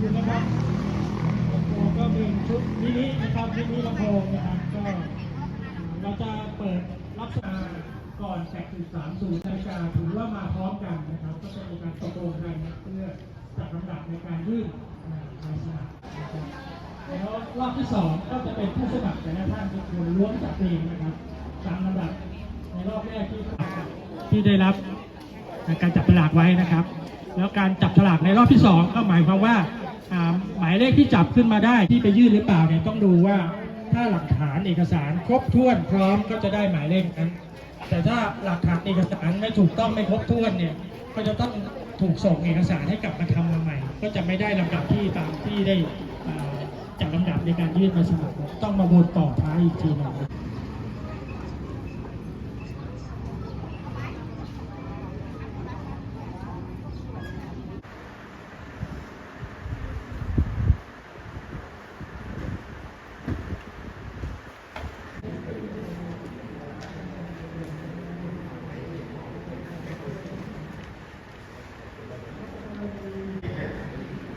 คุณนะครับลำโพงก็เป็นชุดมินินะครับมินิลำโพงนะครับก็เราจะเปิดรับสมัครก่อนจาก13สู่นาฬิกาถือว่ามาพร้อมกันนะครับ ก็จะมีการตกลงกันเพื่อจัดลำดับในการยื่นใบสมัครนะครับแล้วรอบที่สองก็จะเป็นผู้สมัครแต่ละท่านจะควรล้วงจากเองนะครับตามลำดับในรอบแรกที่ที่ได้รับการจับฉลากไว้นะครับ แล้วการจับฉลากในรอบที่2ก็หมายความว่า หมายเลขที่จับขึ้นมาได้ที่ไปยื่นหรือเปล่าเนี่ยต้องดูว่า ถ้าหลักฐานเอกสารครบถ้วนพร้อมก็จะได้หมายเลขนั้น แต่ถ้าหลักฐานเอกสารไม่ถูกต้องไม่ครบถ้วนเนี่ยก็จะต้องถูกส่งเอกสารให้กลับมาทำมาใหม่ ก็จะไม่ได้ลำดับที่ตามที่ได้จัดลำดับในการยื่นใบสมัครต้องมาวนต่อท้ายอีกทีหนึ่ง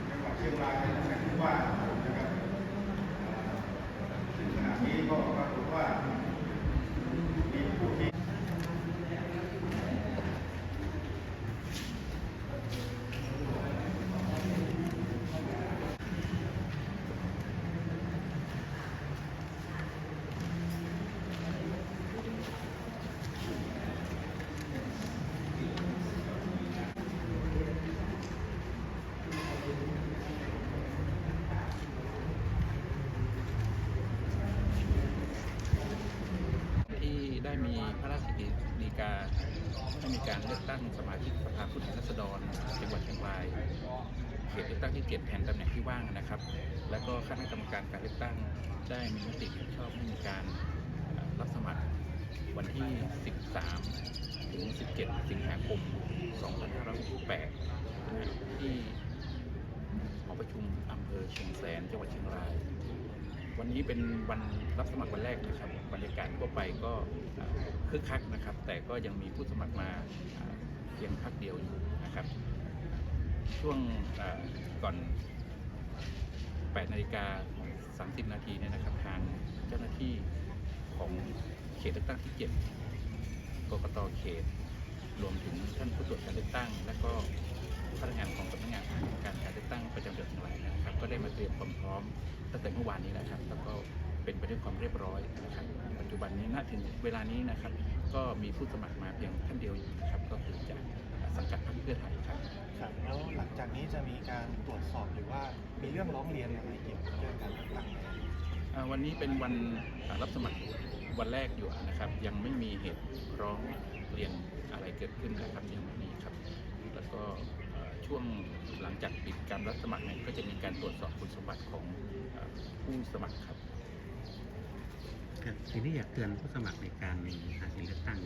จังหวัดเชียงรายนะครับที่ว่านะครับซึ่งขณะนี้ก็ปรากฏว่ามีผู้ที่ ที่ได้มีพระราชกิจฎีกาให้มี การเลือกตั้งสมาชิกสภาผู้แทนราษฎรจังหวัดเชียงรายเขตเลือกตั้งที่เจ็ดแทนตำแหน่งที่ว่างนะครับ แล้วก็คณะกรรมการการเลือกตั้งได้มีมติเห็นชอบให้มีการรับสมัครวันที่ 13 ถึง 17 สิงหาคม 2568ที่หอประชุมอำเภอเชียงแสนจังหวัดเชียงราย วันนี้เป็นวันรับสมัครวันแรกนะครับบรรยากาศทั่วไปก็คึกคักนะครับ แต่ก็ยังมีผู้สมัครมาเพียงพักเดียวอยู่นะครับ ช่วงก่อก่อน 8 นาฬิกา 30 นาทีเนี่ยนะครับ ทางเจ้าหน้าที่ของเขตเลือกตั้งที่ 7กกตเขต รวมถึงท่านผู้ตรวจการเลือกตั้ง และก็พนักงานของสำนักงานการการเลือกตั้งประจำจังหวัดเชียงรายนะครับ ก็ได้มาเตรียมความพร้อม ตั้งแต่เมื่อวานนี้นะครับแล้วก็เป็นไปด้วยความเรียบร้อยนะครับปัจจุบันนี้ณถึงเวลานี้นะครับ ก็มีผู้สมัครมาเพียงท่านเดียวอยู่นะครับก็คือจากสังกัดพรรคเพื่อไทยครับครับแล้วหลังจากนี้จะมีการตรวจสอบหรือว่ามีเรื่องร้องเรียนอะไรเกี่ยวกับเรื่องการเลือกตั้งไหมครับอ่าวันนี้เป็นวันอ่ารับสมัครวันแรกอยู่นะครับ ยังไม่มีเหตุร้องเรียนอะไรเกิดขึ้นนะครับยังไม่มีครับ แล้วก็เอ่อ ช่วงหลังจากปิดการรับสมัครเนี่ยก็จะมีการตรวจสอบคุณสมบัติของเอ่อผู้สมัครครับครับทีนี้อยากเตือนผู้สมัครในการหาเสียงเลือกตั้ง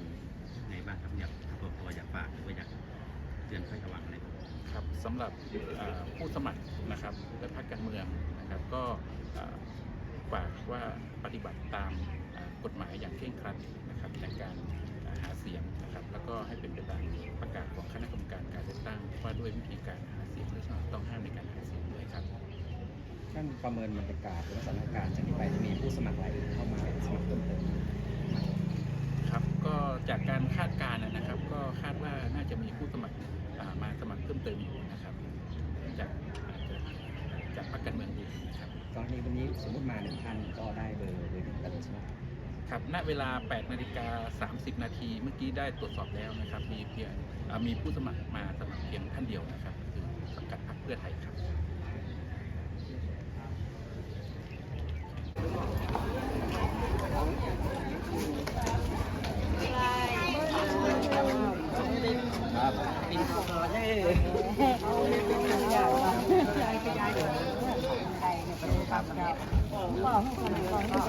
ยังไงบ้างครับอยากตัวตัวอยากฝากหรือว่าอยากเตือนให้ระวังอะไรบ้างครับสำหรับเอ่อผู้สมัครนะครับและพรรคการเมืองนะครับก็เอ่อฝากว่าปฏิบัติตามเอ่อกฎหมายอย่างเคร่งครัดนะครับในการเอ่อ หาเสียงนะครับแล้วก็ให้เป็นไปตามประกาศของคณะกรรมการการเลือกตั้งว่าด้วยวิธีการหาเสียงและสิ่งต้องห้ามในการหาเสียงด้วยครับท่านประเมินบรรยากาศหรือว่าสถานการณ์จากนี้ไปจะมีผู้สมัครรายอื่นเข้ามาสมัครเพิ่มเติมครับก็จากการคาดการณ์นะครับ ก็คาดว่าน่าจะมีผู้สมัครอ่ามาสมัครเพิ่มเติมอยู่นะครับจากอาจจะจากพรรคการเมืองอื่นนะครับกรณีวันนี้สมมติมาหนึ่งท่านก็ ครับณเวลา8นาฬิกา30 นาทีเมื่อกี้ได้ตรวจสอบแล้วนะครับ มีเพียงมีผู้สมัครมาสมัครเพียงท่านเดียวนะครับคือสังกัดพรรคเพื่อไทยครับ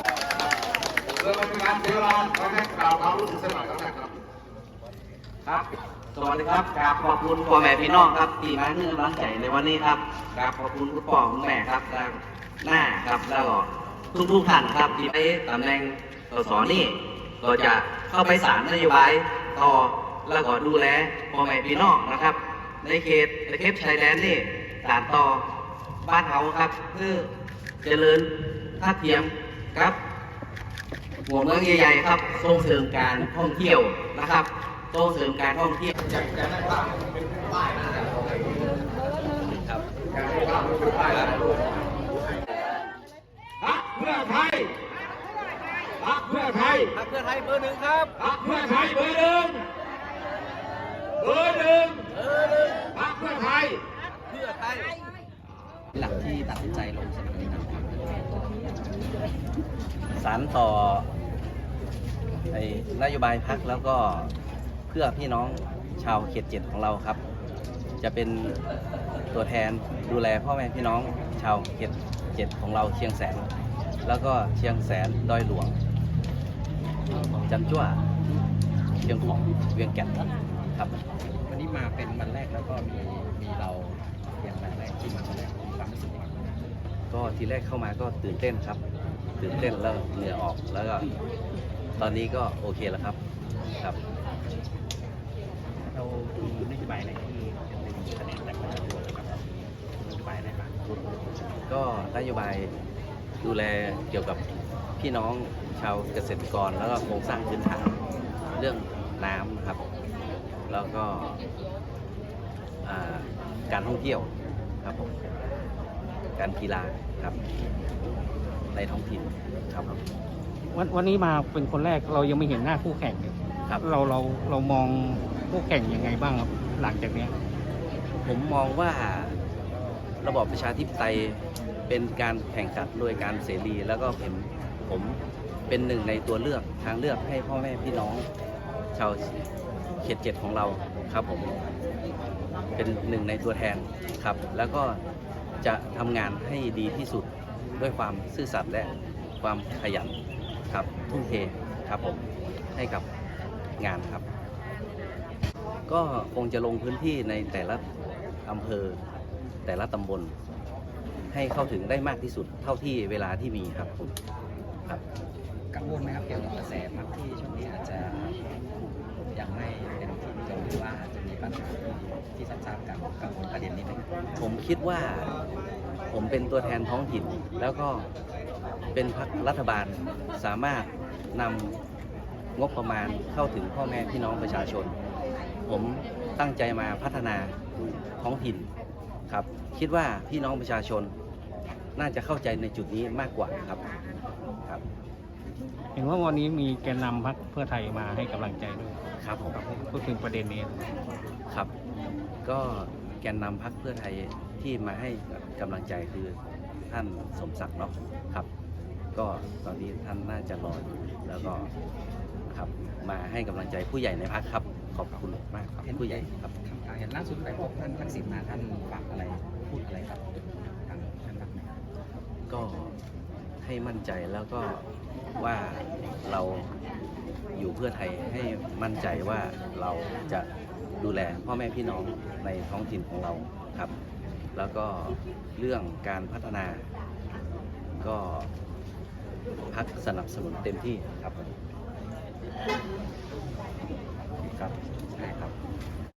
เพื่อเป็นการเสียเวลาขอให้กล่าวความรู้สึกสักหน่อยครับครับครับ สวัสดีครับกราบขอบคุณพ่อแม่พี่น้องครับที่มาให้กำลังใจในวันนี้ครับกราบขอบคุณคุณพ่อคุณแม่ครับและหน้าครับแล้วก็ทุกทุกๆท่านครับที่ไปตำแหน่งสสนี่ก็จะเข้าไปสารนโยบายต่อแล้วก็ดูแลพ่อแม่พี่น้องนะครับ ในเขตในเขตชายแดนนี่สานต่อบ้านเฮาครับ คือเจริญท่าเทียมครับ หัวเมืองใหญ่ๆครับส่งเสริมการท่องเที่ยวนะครับส่งเสริมการท่องเที่ยวครับพักเพื่อไทยพักเพื่อไทยพรรคเพื่อไทยเบอร์หนึ่งครับพักเพื่อไทยเบอร์หนึ่งเบอร์หนึ่งพักเพื่อไทยเพื่อไทย หลักที่ตัดสินใจลงสมัครในนามพรสารต่อไอ้นโยบายพักแล้วก็เพื่อพี่น้องชาวเขตเจ็ดของเราครับ จะเป็นตัวแทนดูแลพ่อแม่พี่น้องชาวเขตเจ็ดของเราเชียงแสน แล้วก็เชียงแสนดอยหลวงจันจ้วเชียงของเวียงแก่นครับ วันนี้มาเป็นวันแรกแล้วก็มี ก็ทีแรกเข้ามาก็ตื่นเต้นครับ ตื่นเต้นแล้วเหงื่อออกแล้วก็ตอนนี้ก็โอเคแล้วครับครับ เรามีนโยบายอะไรที่จะเป็นคะแนนจากประชาชนครับนโยบายอะไรบ้างก็นโยบายดูแลเกี่ยวกับพี่น้องชาวเกษตรกรแล้วก็โครงสร้างพื้นฐานเรื่องน้ำนะครับ แล้วก็การท่องเที่ยวครับผม การกีฬาครับ ในท้องถิ่นครับวันวันนี้มาเป็นคนแรกเรายังไม่เห็นหน้าคู่แข่งเลยครับ เราเราเรามองคู่แข่งยังไงบ้างครับ หลังจากเนี้ยผมมองว่าระบอบประชาธิปไตยเป็นการแข่งขันโดยการเสรี แล้วก็เป็นผมเป็นหนึ่งในตัวเลือกทางเลือกให้พ่อแม่พี่น้อง ชาวเขตเจ็ดของเราครับผมเป็นหนึ่งในตัวแทนครับ แล้วก็ จะทำงานให้ดีที่สุดด้วยความซื่อสัตย์และความขยันครับทุ่มเทครับผมให้กับงานครับ ก็คงจะลงพื้นที่ในแต่ละอำเภอ แต่ละตำบล ให้เข้าถึงได้มากที่สุดเท่าที่เวลาที่มีครับผม ที่ทราบๆกันกังวลประเด็นนี้ไหมครับผมคิดว่าผมเป็นตัวแทนท้องถิ่น แล้วก็เป็นพรรครัฐบาลสามารถนำงบประมาณเข้าถึงพ่อแม่พี่น้องประชาชน ผมตั้งใจมาพัฒนาท้องถิ่นครับ คิดว่าพี่น้องประชาชนน่าจะเข้าใจในจุดนี้มากกว่าครับครับ เห็นว่าวันนี้มีแกนนำพรรคเพื่อไทยมาให้กำลังใจด้วยครับผมพูดถึงประเด็นนี้ครับ ก็แกนนำพักเพื่อไทยที่มาให้กำลังใจคือท่านสมศักดิ์เนาะครับ ก็ตอนนี้ท่านน่าจะรออยู่แล้วก็ครับมาให้กำลังใจผู้ใหญ่ในพักครับ ขอบคุณมากครับผู้ใหญ่ครับอ่าเห็นล่าสุดไปพบท่านทักษิณมาท่านฝากอะไรพูดอะไรกับทางท่านบ้างไหมครับก็ให้มั่นใจแล้วก็ว่าเรา อยู่เพื่อไทยให้มั่นใจว่าเราจะดูแลพ่อแม่พี่น้องในท้องถิ่นของเราครับ แล้วก็เรื่องการพัฒนา ก็พักสนับสนุนเต็มที่ครับครับ